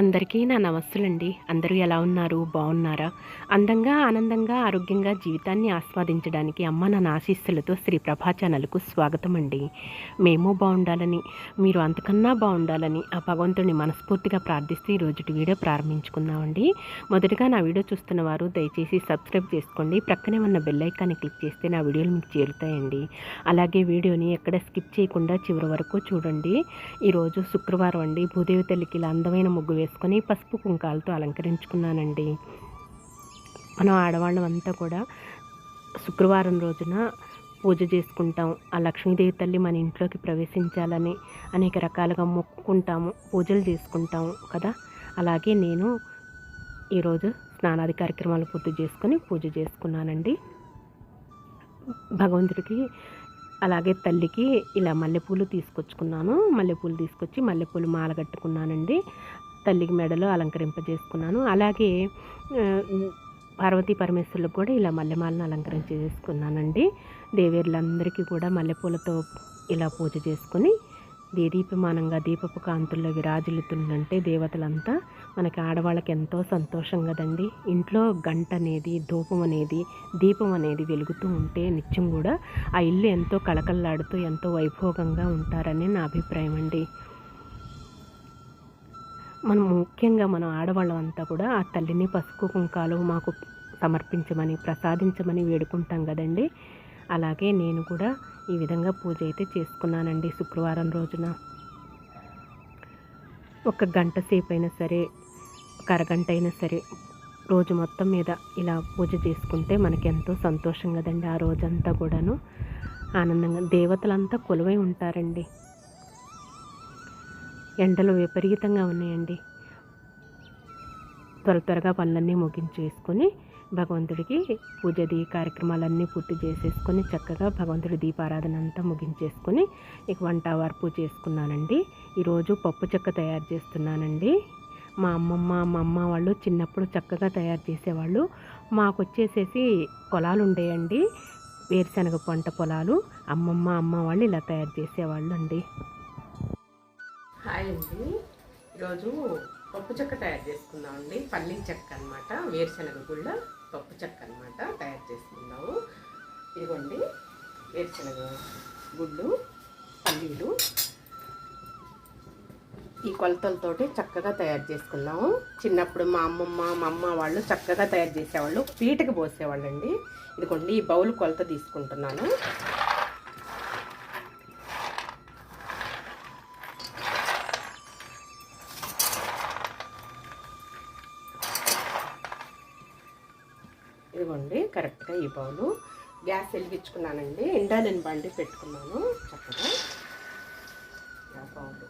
అందరికీ నా నమస్సులండి. అందరూ ఎలా ఉన్నారు? బాగున్నారా? అందంగా ఆనందంగా ఆరోగ్యంగా జీవితాన్ని ఆస్వాదించడానికి అమ్మ నా ఆశీస్సులతో శ్రీ ప్రభా ఛానల్కు స్వాగతం అండి మేము బాగుండాలని మీరు అంతకన్నా బాగుండాలని ఆ భగవంతుడిని మనస్ఫూర్తిగా ప్రార్థిస్తూ ఈ వీడియో ప్రారంభించుకుందామండి. మొదటగా నా వీడియో చూస్తున్న వారు దయచేసి సబ్స్క్రైబ్ చేసుకోండి. ప్రక్కనే ఉన్న బెల్ ఐకాన్ని క్లిక్ చేస్తే నా వీడియోలు మీకు చేరుతాయండి. అలాగే వీడియోని ఎక్కడ స్కిప్ చేయకుండా చివరి వరకు చూడండి. ఈరోజు శుక్రవారం అండి. భూదేవి తల్లికి ఇలా అందమైన ముగ్గు చేసుకొని పసుపు కుంకాలతో అలంకరించుకున్నానండి. మనం ఆడవాళ్ళం అంతా కూడా శుక్రవారం రోజున పూజ చేసుకుంటాం. ఆ లక్ష్మీదేవి తల్లి మన ఇంట్లోకి ప్రవేశించాలని అనేక రకాలుగా మొక్కుకుంటాము. పూజలు చేసుకుంటాము కదా? అలాగే నేను ఈరోజు స్నానాది కార్యక్రమాలు పూర్తి చేసుకొని పూజ చేసుకున్నానండి. భగవంతుడికి అలాగే తల్లికి ఇలా మల్లెపూలు తీసుకొచ్చుకున్నాను. మల్లెపూలు తీసుకొచ్చి మల్లెపూలు మాల కట్టుకున్నానండి. తల్లికి మెడలో అలంకరింపజేసుకున్నాను. అలాగే పార్వతీ పరమేశ్వరులకు కూడా ఇలా మల్లెమాలను అలంకరణ చేసుకున్నానండి. దేవేరులందరికీ కూడా మల్లెపూలతో ఇలా పూజ చేసుకొని దీదీపమానంగా దీపపు కాంతుల్లో విరాజిల్లుతుందంటే దేవతలంతా మనకి ఆడవాళ్ళకి ఎంతో సంతోషం కదండి. ఇంట్లో గంట అనేది ధూపం అనేది దీపం అనేది వెలుగుతూ ఉంటే నిత్యం కూడా ఆ ఇల్లు ఎంతో కళకళలాడుతూ ఎంతో వైభోగంగా ఉంటారని నా అభిప్రాయం అండి. మనం ముఖ్యంగా మనం ఆడవాళ్ళం అంతా కూడా ఆ తల్లిని పసుపు కుంకాలు మాకు సమర్పించమని ప్రసాదించమని వేడుకుంటాం కదండి. అలాగే నేను కూడా ఈ విధంగా పూజ అయితే చేసుకున్నానండి శుక్రవారం రోజున. ఒక గంట సేపు అయినా సరే ఒక అరగంట అయినా సరే రోజు మొత్తం మీద ఇలా పూజ చేసుకుంటే మనకి ఎంతో సంతోషం కదండి ఆ రోజంతా కూడాను. ఆనందంగా దేవతలంతా కొలువై ఉంటారండి. ఎండలు విపరీతంగా ఉన్నాయండి. త్వర త్వరగా పనులన్నీ ముగించేసుకొని భగవంతుడికి పూజది కార్యక్రమాలన్నీ పూర్తి చేసేసుకొని చక్కగా భగవంతుడి దీపారాధన అంతా ముగించేసుకొని ఇక వంట వార్పు చేసుకున్నానండి. ఈరోజు పప్పు చెక్క తయారు చేస్తున్నానండి. మా అమ్మమ్మ మా అమ్మ వాళ్ళు చిన్నప్పుడు చక్కగా తయారు చేసేవాళ్ళు. మాకు వచ్చేసేసి పొలాలు ఉండేయండి వేరుశనగ పంట పొలాలు అమ్మమ్మ అమ్మ వాళ్ళు ఇలా తయారు చేసేవాళ్ళు అండి హాయ్ అండి ఈరోజు పప్పు చెక్క తయారు చేసుకుందామండి. పల్లీ చెక్క అనమాట వేరుశనగ గుళ్ళ పప్పు చెక్క అనమాట తయారు చేసుకుందాము. ఇదిగోండి వేరుశనగ గుళ్ళు పల్లీలు ఈ కొలతలతోటి చక్కగా తయారు చేసుకున్నాము చిన్నప్పుడు మా అమ్మమ్మ మా అమ్మ వాళ్ళు చక్కగా తయారు చేసేవాళ్ళు పీటకు పోసేవాళ్ళండి. ఇదిగోండి ఈ బౌల్ కొలత తీసుకుంటున్నాను. ఇదిగోండి కరెక్ట్గా ఈ బౌలు గ్యాస్ వెలిగించుకున్నానండి. ఎండాలని బండి పెట్టుకున్నాను. చక్కగా బౌలు.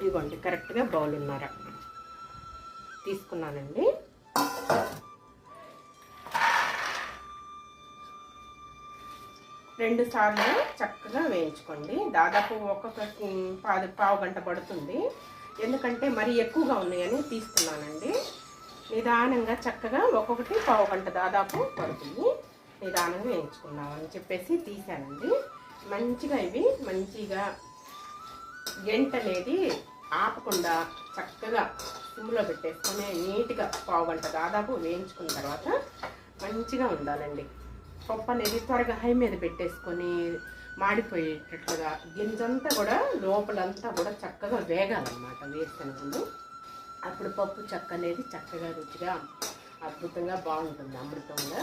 ఇదిగోండి కరెక్ట్గా బౌల్ ఉన్నారా? తీసుకున్నానండి. రెండు సార్లు చక్కగా వేయించుకోండి. దాదాపు ఒక్కొక్క పాదు పావు గంట పడుతుంది. ఎందుకంటే మరీ ఎక్కువగా ఉన్నాయని తీసుకున్నానండి నిదానంగా చక్కగా ఒక్కొక్కటి పావు గంట దాదాపు పడుతుంది. నిదానంగా వేయించుకున్నామని చెప్పేసి తీసానండి మంచిగా ఇవి మంచిగా గెంట అనేది ఆపకుండా చక్కగా సిమ్లో పెట్టేసుకొని నీట్గా పావు గంట దాదాపు వేయించుకున్న తర్వాత మంచిగా ఉండాలండి. పప్పు అనేది త్వరగా హై మీద పెట్టేసుకొని మాడిపోయేటట్లుగా గింజంతా కూడా లోపలంతా కూడా చక్కగా వేగాలన్నమాట వేరుశనగలు. అప్పుడు పప్పు చెక్క అనేది చక్కగా రుచిగా అద్భుతంగా బాగుంటుంది అమృతంగా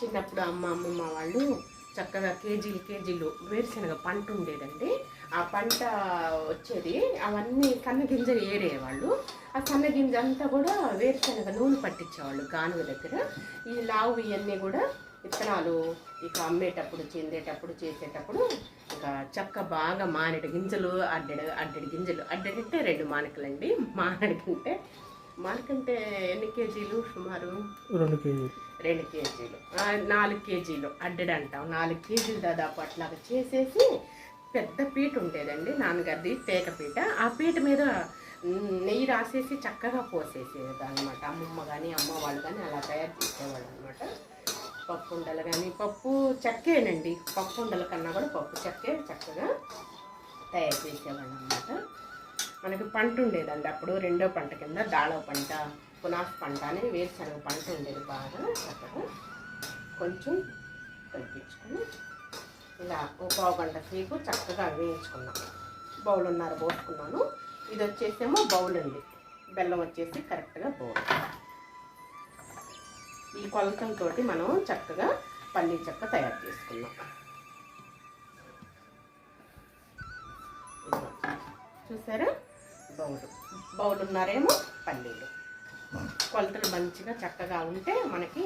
చిన్నప్పుడు అమ్మ అమ్మమ్మ వాళ్ళు చక్కగా కేజీలు కేజీలు వేరుశనగ పంట ఉండేదండి. ఆ పంట వచ్చేది. అవన్నీ సన్న గింజలు ఏరేవాళ్ళు. ఆ సన్న గింజ అంతా కూడా వేరుశనగ నూనె పట్టించేవాళ్ళు గానుగ దగ్గర. ఈ లావు ఇవన్నీ కూడా విత్తనాలు ఇక అమ్మేటప్పుడు చెందేటప్పుడు చేసేటప్పుడు ఇక చెక్క బాగా మానడి గింజలు అడ్డెడు అడ్డెడు గింజలు అడ్డెడంటే రెండు మానకలండి. మానడికంటే మానకంటే ఎన్ని కేజీలు సుమారు? రెండు కేజీలు. రెండు కేజీలు. నాలుగు కేజీలు అడ్డెడు అంటాం నాలుగు కేజీలు దాదాపు అట్లాగా చేసేసి పెద్ద పీట ఉండేదండి. నాన్నగారిది తేక పీట. ఆ పీట మీద నెయ్యి రాసేసి చక్కగా పోసేసేది అనమాట అమ్మమ్మ కానీ అమ్మ వాళ్ళు కానీ అలా తయారు చేసేవాళ్ళు అనమాట పప్పు ఉండలు కానీ పప్పు చెక్కేనండి. పప్పు ఉండల కన్నా కూడా పప్పు చెక్కే చక్కగా తయారు చేసేవాళ్ళు అనమాట మనకి పంట ఉండేదండి. అప్పుడు రెండో పంట కింద దాళవ పంట పునాస్ పంట అని వేరుశనగ పంట ఉండేది బాగా చక్కగా. కొంచెం కల్పించుకొని ఇలా ఒక పావు గంట సేపు చక్కగా వేయించుకున్నాం. బౌల్ ఉన్నారు పోసుకున్నాను. ఇది వచ్చేసేమో బౌల్ అండి. బెల్లం వచ్చేసి కరెక్ట్గా బౌల్. ఈ కొలతలతోటి మనం చక్కగా పల్లీ చెక్క తయారు చేసుకున్నాం చూసారా? బౌడు బౌడు ఉన్నారేమో? పల్లీలు కొలతలు మంచిగా చక్కగా ఉంటే మనకి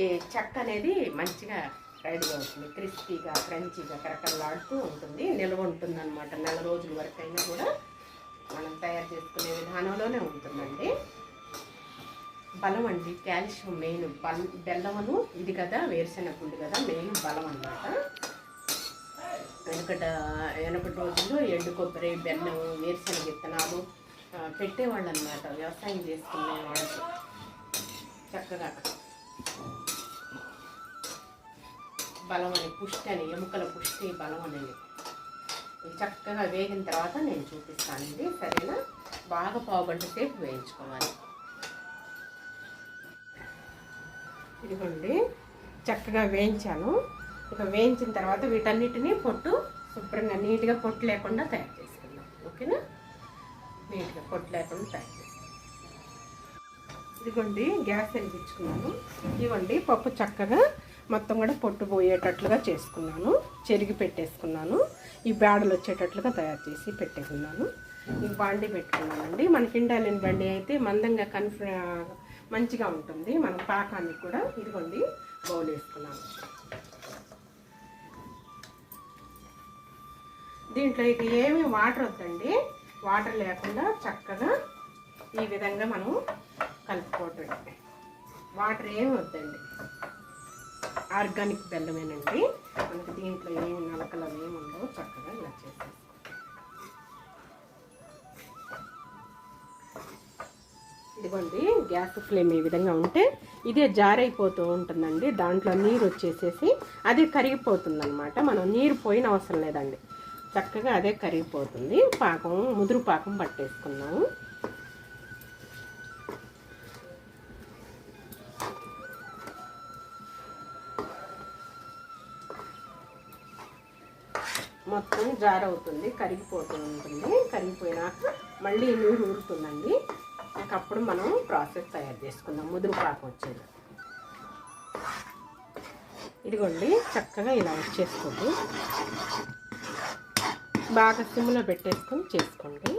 ఈ చెక్క అనేది మంచిగా రెడీ అవుతుంది. క్రిస్పీగా క్రంచీగా కరకరలాడుతూ ఉంటుంది. నిల్వ ఉంటుంది అనమాట నెల రోజుల వరకు అయినా కూడా మనం తయారు చేసుకునే విధానంలోనే ఉంటుందండి. బలం అండి కాల్షియం మెయిన్. బల్ బెల్లమును ఇది కదా వేరుశెనగ గుండు కదా మెయిన్ బలం అన్నమాట వెనకట వెనకటి రోజుల్లో ఎండు కొబ్బరి బెల్లం వేరుశెనగ విత్తనాలు పెట్టేవాళ్ళు అనమాట వ్యవసాయం చేసుకునే వాళ్ళకి చక్కగా. బలం అని పుష్టి అని ఎముకల పుష్టి బలం అనేది చక్కగా వేగిన తర్వాత నేను చూపిస్తానండి. సరేనా? బాగా పావు గంట సేపు వేయించుకోవాలి. ఇదిగోండి చక్కగా వేయించాను. ఇక వేయించిన తర్వాత వీటన్నిటిని పొట్టు శుభ్రంగా నీట్గా పొట్టు లేకుండా తయారు చేసుకుందాం. ఓకేనా? నీట్గా పొట్టు లేకుండా తయారు చేసుకుందాం. ఇదిగోండి గ్యాస్ వెలిగించుకున్నాను. ఇవ్వండి పప్పు చక్కగా మొత్తం కూడా పొట్టు పోయేటట్లుగా చేసుకున్నాను. చెరిగి పెట్టేసుకున్నాను. ఈ బ్యాడలు వచ్చేటట్లుగా తయారు చేసి పెట్టేసుకున్నాను. ఈ బండి పెట్టుకున్నానండి. మనకి ఇండాలిన్ బండి అయితే మందంగా కన్ఫ మంచిగా ఉంటుంది. మనం పాకానికి కూడా ఇదిగోండి బౌల్ వేసుకున్నాను దీంట్లో ఇక ఏమీ వాటర్ వద్దండి. వాటర్ లేకుండా చక్కగా ఈ విధంగా మనం కలుపుకోవటం వాటర్ ఏమి వద్దండి. ఆర్గానిక్ బెల్లమేనండి. మనకి దీంట్లో ఏమి నలకలు అవి ఏమి ఉండవు చక్కగా ఇలా చేసేసుకో ఇదిగోండి గ్యాస్ ఫ్లేమ్ ఈ విధంగా ఉంటే ఇదే జారైపోతూ ఉంటుందండి. దాంట్లో నీరు వచ్చేసేసి అది కరిగిపోతుంది అనమాట మనం నీరు పోయిన అవసరం లేదండి. చక్కగా అదే కరిగిపోతుంది. పాకం ముదురు పాకం పట్టేసుకున్నాము మొత్తం జారవుతుంది కరిగిపోతూ ఉంటుంది. కరిగిపోయినాక మళ్ళీ నీరు ఊరుతుందండి. అప్పుడు మనం ప్రాసెస్ తయారు చేసుకుందాం. ముదురు పాకం వచ్చేది. ఇదిగోండి చక్కగా ఇలా వచ్చేస్తుంది. బాగా సిమ్లో పెట్టేసుకొని చేసుకోండి.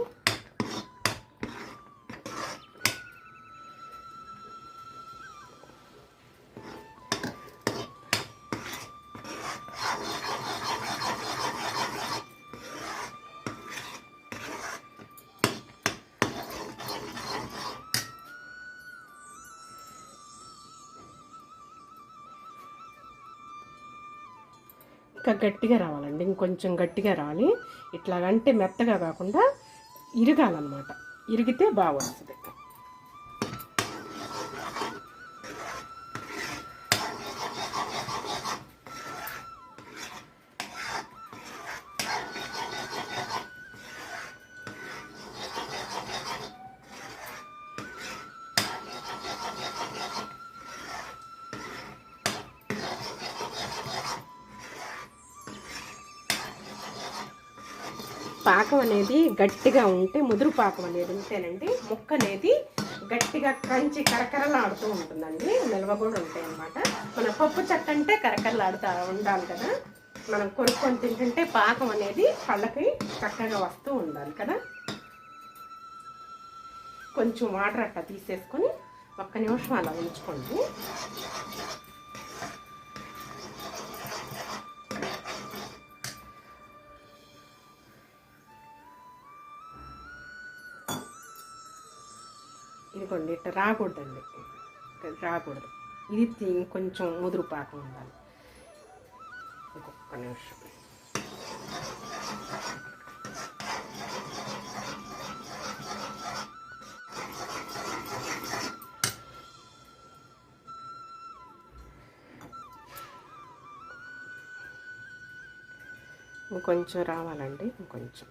గట్టిగా రావాలండి. ఇంకొంచెం గట్టిగా రావాలి ఇట్లాగంటే మెత్తగా కాకుండా ఇరగాలన్నమాట. ఇరిగితే బాగా వస్తుంది పాకం అనేది గట్టిగా ఉంటే ముదురు పాకం అనేది ఉంటేనండి ముక్క అనేది గట్టిగా క్రంచి కరకరలాడుతూ ఉంటుందండి. నిల్వ కూడా ఉంటాయి మన పప్పు చెక్క అంటే కరకరలాడుతూ ఉండాలి కదా. మనం కొనుక్కొని తింటుంటే పాకం అనేది కళ్ళకి చక్కగా వస్తూ ఉండాలి కదా. కొంచెం వాటర్ అట్లా తీసేసుకొని ఒక్క నిమిషం అలా ఉంచుకోండి. ఇదిగోండి ఇట్లా రాకూడదండి. రాకూడదు. ఇది కొంచెం ముదురు పాకం ఉండాలి. ఇంకొక నిమిషం. ఇంకొంచెం రావాలండి ఇంకొంచెం.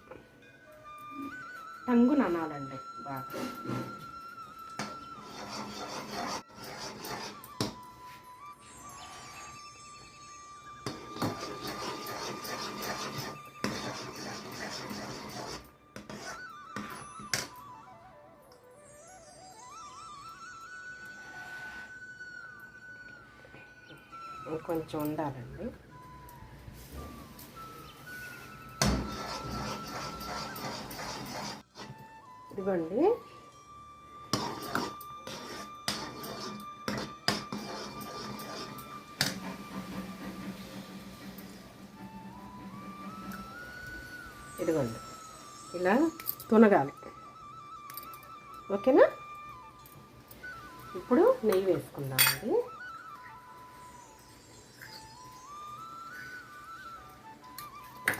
టంగు ననాలండి బాగా. కొంచెం ఉండాలండి. ఇదిగోండి. ఇదిగోండి. ఇలా తునగాలి. ఓకేనా? ఇప్పుడు నెయ్యి వేసుకుందామండి.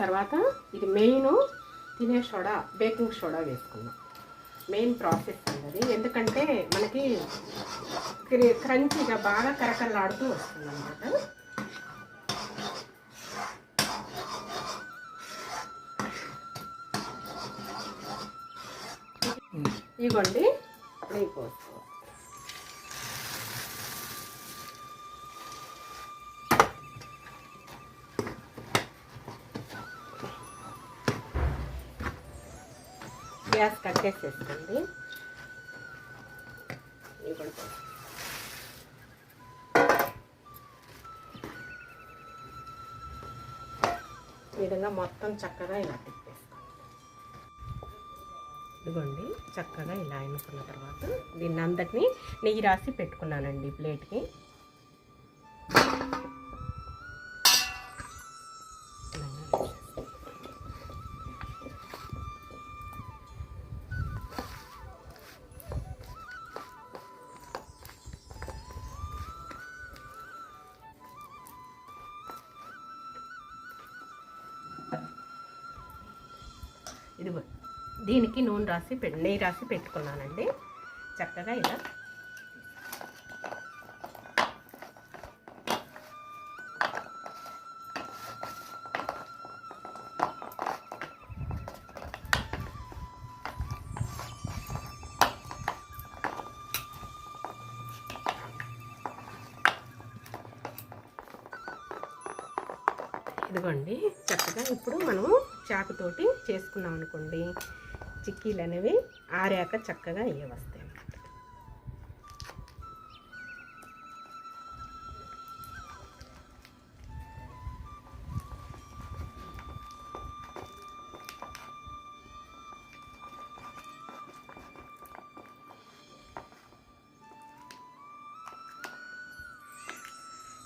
తర్వాత ఇది మెయిన్ తినే సోడా బేకింగ్ సోడా వేసుకుందాం. మెయిన్ ప్రాసెస్ అన్నది. ఎందుకంటే మనకి క్రి- క్రంచీగా బాగా కరకరలాడుతూ వస్తుంది అన్నమాట ఇవ్వండి నెయ్యి గ్యాస్ కట్టేసేసుకోండి ఇవి ఈ విధంగా మొత్తం చక్కగా ఇలా తిప్పేసుకోండి ఇదిగోండి చక్కగా ఇలా అనుకున్న తర్వాత దీన్ని అంతటిని నెయ్యి రాసి పెట్టుకున్నానండి ప్లేట్కి. దీనికి నూనె రాసి నెయ్యి రాసి పెట్టుకున్నానండి. చక్కగా ఇలా ఇదిగోండి చక్కగా ఇప్పుడు మనము చాకుతోటి చేసుకున్నాం అనుకోండి చిక్కీలు అనేవి ఆరాక చక్కగా ఇవి వస్తాయి అన్నమాట.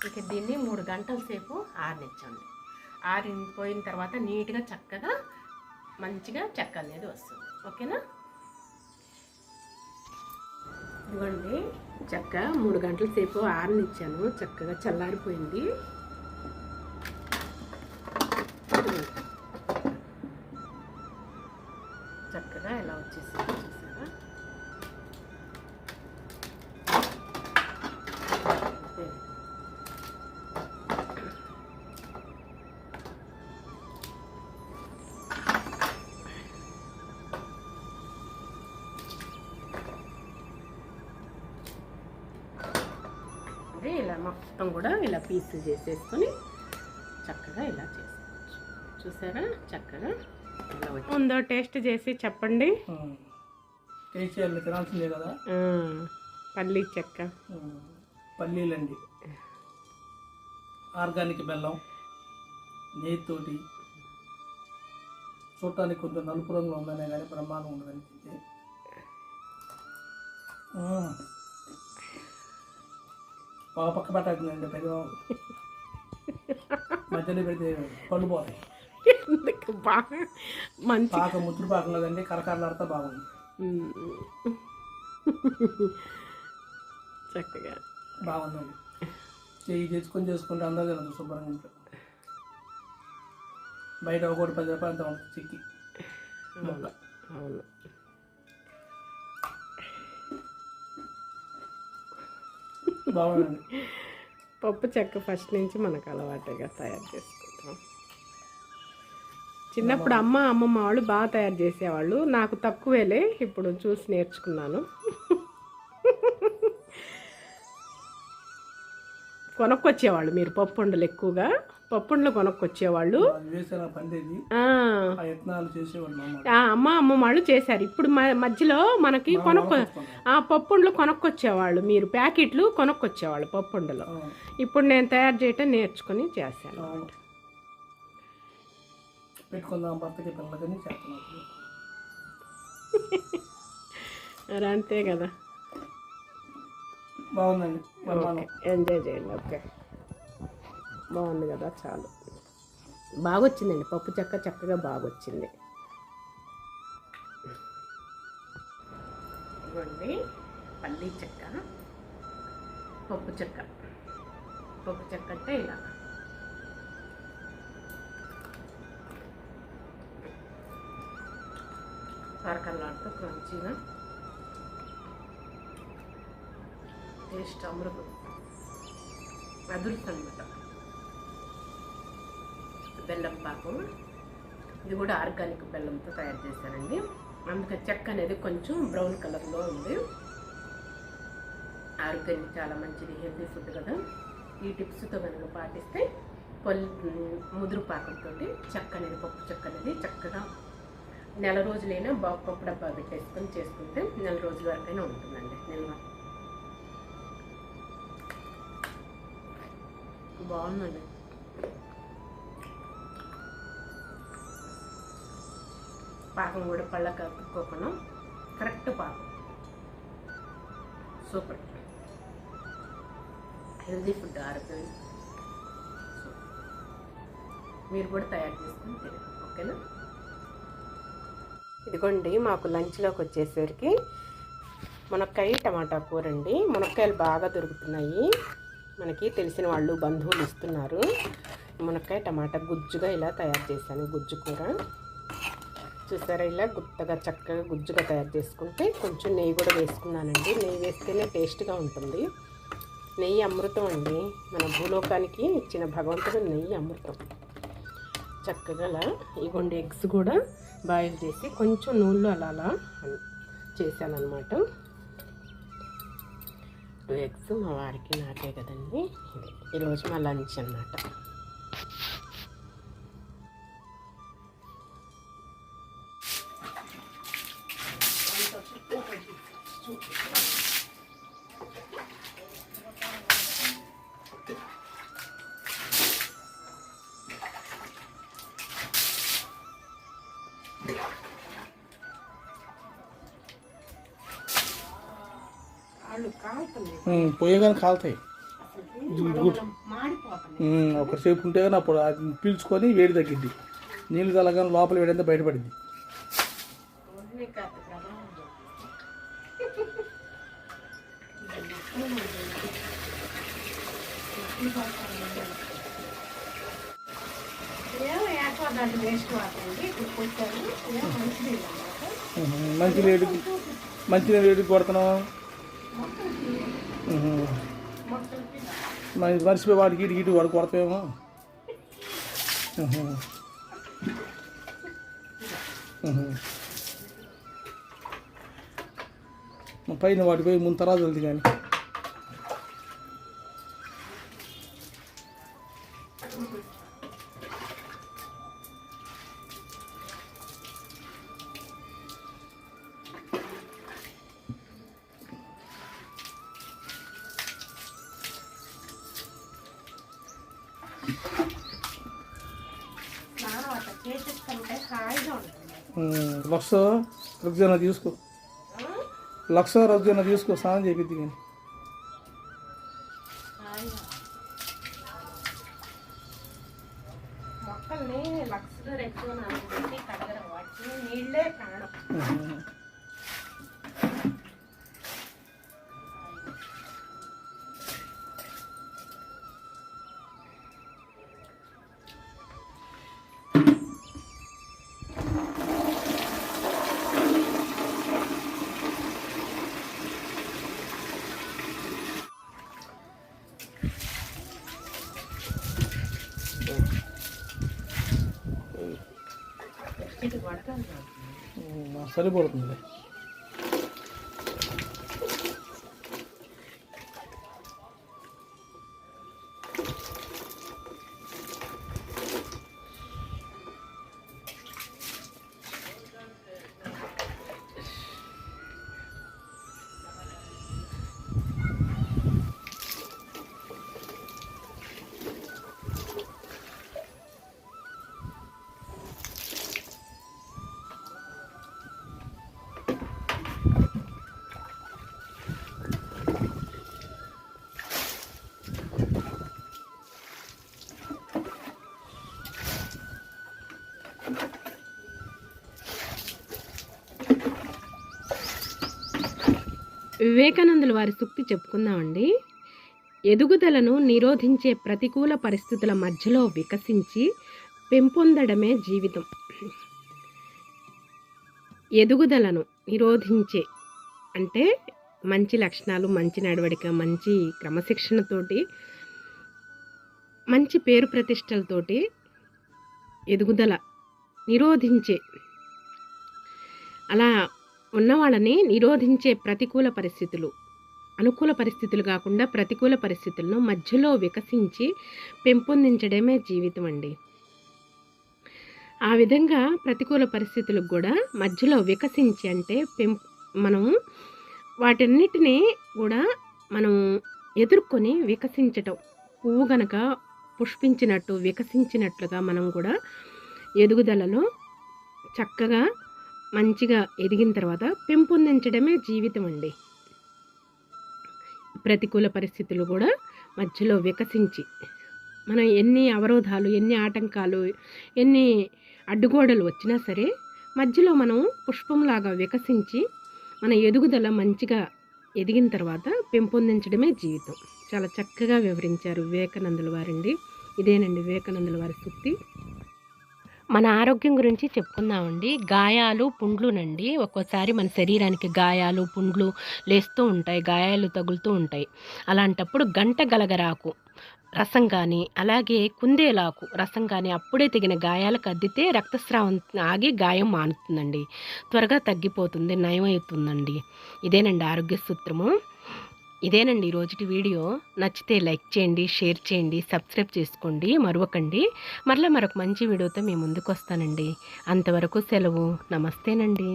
ఇక దీన్ని మూడు గంటల సేపు ఆరనిచ్చండి. ఆరిపోయిన తర్వాత నీట్గా చక్కగా మంచిగా చెక్క అనేది వస్తుంది. ఓకేనా? ఇదిగోండి చక్క మూడు గంటల సేపు ఆరనిచ్చాను. చక్కగా చల్లారిపోయింది. మొత్తం కూడా ఇలా పీస్ చేసేసుకొని చక్కగా ఇలా చేసుకోవచ్చు. చూసారా? చక్కగా ఇలా ఉందో టేస్ట్ చేసి చెప్పండి. టేస్ట్ చేయాలి తినాల్సిందే కదా? పల్లీ చెక్క. పల్లీలండి. ఆర్గానిక్ బెల్లం నెయ్యితోటి చూడటానికి కొంచెం నలుపు రంగులో ఉందనే కానీ బ్రహ్మాండం ఉండదనిపించి ఉమ్. ఒక పక్క పెట్టాల్సిందండి పెద్ద మధ్యలో పెడితే పళ్ళు పోతాయి. ఎందుకు బాగా మంచి పాక ముద్దురు పాకం కదండి కరకరలాడితే బాగుంది. చక్కగా. బాగుందండి. చెయ్యి తెచ్చుకొని చేసుకుంటే అందరూ తినదు శుభ్రంగా ఇంట్లో బయట ఒకటి పది రూపాయలు అంత ఉంటుంది చిక్కి. అవును. బాగుంది. పప్పు చెక్క ఫస్ట్ నుంచి మనకు అలవాటుగా తయారు చేసుకుంటాం. చిన్నప్పుడు అమ్మ అమ్మమ్మ వాళ్ళు బాగా తయారు చేసేవాళ్ళు. నాకు తక్కువేలే ఇప్పుడు చూసి నేర్చుకున్నాను. కొనుక్కొచ్చేవాళ్ళు మీరు పప్పు ఉండలు ఎక్కువగా. పప్పుండలు కొనుక్కొచ్చేవాళ్ళు. అమ్మ అమ్మ వాళ్ళు చేశారు. ఇప్పుడు మధ్యలో మనకి కొనుక్కో ఆ పప్పుండలు కొనుక్కొచ్చేవాళ్ళు. మీరు ప్యాకెట్లు కొనుక్కొచ్చేవాళ్ళు పప్పుండలు. ఇప్పుడు నేను తయారు చేయటం నేర్చుకుని చేశాను. మరి అంతే కదా. బాగుందండి. ఎంజాయ్ చేయండి. ఓకే. బాగుంది కదా చాలు. బాగా వచ్చిందండి పప్పు చెక్క చక్కగా బాగా వచ్చింది ఇవ్వండి పల్లీ చెక్క. పప్పు చెక్క. పప్పు చెక్క అంటే ఇలా. కరకరలాడుతూ క్రంచీగా టేస్ట్ అమృతం. అదురుతుంది అనమాట బెల్లం పాకం. ఇది కూడా ఆర్గానిక్ బెల్లంతో తయారు చేశానండి. అందుకే చెక్క అనేది కొంచెం బ్రౌన్ కలర్లో ఉంది. ఆరోగ్యానికి చాలా మంచిది హెల్తీ ఫుడ్ కదా. ఈ టిప్స్తో కనుక పాటిస్తే పొల్ ముదురు పాకంతో చెక్క అనేది పప్పు చెక్క అనేది చక్కగా నెల రోజులైనా బాగు పప్పు డబ్బా పెట్టేసుకొని చేసుకుంటే నెల రోజుల వరకైనా ఉంటుందండి నిల్వ. బాగుందండి. పాకం కూడా పళ్ళ కప్పుకోకుండా కరెక్ట్ పాకం. సూపర్. హెల్దీ ఫుడ్ ఆరోగ్యం. మీరు కూడా తయారు చేసుకుని తినండి ఓకేనా? ఇదిగోండి మాకు లంచ్లోకి వచ్చేసరికి మునక్కాయ టమాటా కూర అండి మునక్కాయలు బాగా దొరుకుతున్నాయి. మనకి తెలిసిన వాళ్ళు బంధువులు ఇస్తున్నారు. మునక్కాయ టమాటా గుజ్జుగా ఇలా తయారు చేశాను గుజ్జు కూర. చూసారా? ఇలా గుత్తగా చక్కగా గుజ్జుగా తయారు చేసుకుంటే కొంచెం నెయ్యి కూడా వేసుకున్నానండి. నెయ్యి వేస్తేనే టేస్ట్గా ఉంటుంది. నెయ్యి అమృతం అండి. మన భూలోకానికి ఇచ్చిన భగవంతుడు నెయ్యి అమృతం. చక్కగా అలా ఇగోండి ఎగ్స్ కూడా బాయిల్ చేసి కొంచెం నూనెలో అలా అలా చేశానమాట టూ ఎగ్స్ మా వారికి నాకే కదండి. ఇది. ఈరోజు మా లంచ్ అన్నమాట. పోయేగానే కాలుతాయి. ఒకసేపు ఉంటే కానీ అప్పుడు పీల్చుకొని వేడి తగ్గింది నీళ్ళు తలగానే లోపల వేడంతా బయటపడింది. మంచి వేడికి మంచి వేడికి కొడుతున్నాం మరి మర్చిపోయి వాడికి ఇటు ఇటు వాడు కొడతామేమో ఉహు. ఉహు. పైన వాటిపోయి ముందు తర్వాత వెళ్తుంది కానీ లక్ష రగ్జన తీసుకో. లక్ష రగ్జన తీసుకో స్నానం చేపిద్ది కానీ. సరిపోతుంది వివేకానందుల వారి సూక్తి చెప్పుకుందామండి. ఎదుగుదలను నిరోధించే ప్రతికూల పరిస్థితుల మధ్యలో వికసించి పెంపొందడమే జీవితం. ఎదుగుదలను నిరోధించే అంటే మంచి లక్షణాలు మంచి నడవడిక మంచి క్రమశిక్షణతోటి మంచి పేరు ప్రతిష్టలతోటి ఎదుగుదల నిరోధించే అలా ఉన్న వాళ్ళని నిరోధించే ప్రతికూల పరిస్థితులు అనుకూల పరిస్థితులు కాకుండా ప్రతికూల పరిస్థితులను మధ్యలో వికసించి పెంపొందించడమే జీవితం అండి. ఆ విధంగా ప్రతికూల పరిస్థితులకు కూడా మధ్యలో వికసించి అంటే పెం మనం వాటన్నిటినీ కూడా మనం ఎదుర్కొని వికసించటం పువ్వు గనక పుష్పించినట్టు వికసించినట్లుగా మనం కూడా ఎదుగుదలలో చక్కగా మంచిగా ఎదిగిన తర్వాత పెంపొందించడమే జీవితం అండి. ప్రతికూల పరిస్థితులు కూడా మధ్యలో వికసించి మనం ఎన్ని అవరోధాలు ఎన్ని ఆటంకాలు ఎన్ని అడ్డుగోడలు వచ్చినా సరే మధ్యలో మనం పుష్పంలాగా వికసించి మన ఎదుగుదల మంచిగా ఎదిగిన తర్వాత పెంపొందించడమే జీవితం. చాలా చక్కగా వివరించారు వివేకానందుల వారండి. ఇదేనండి వివేకానందుల వారి సూక్తి మన ఆరోగ్యం గురించి చెప్పుకుందామండి. గాయాలు పుండ్లునండి. ఒక్కోసారి మన శరీరానికి గాయాలు పుండ్లు లేస్తూ ఉంటాయి గాయాలు తగులుతూ ఉంటాయి. అలాంటప్పుడు గంట గలగరాకు రసం కానీ అలాగే కుందేలాకు రసం కానీ అప్పుడే తెగిన గాయాలకు అద్దితే రక్తస్రావం ఆగి గాయం మానుతుందండి. త్వరగా తగ్గిపోతుంది నయమవుతుందండి. ఇదేనండి ఆరోగ్య సూత్రము. ఇదేనండి రోజుటి వీడియో. నచ్చితే లైక్ చేయండి షేర్ చేయండి సబ్స్క్రైబ్ చేసుకోండి మరవకండి. మరలా మరొక మంచి వీడియోతో మేము ముందుకు వస్తానండి అంతవరకు సెలవు. నమస్తేనండి.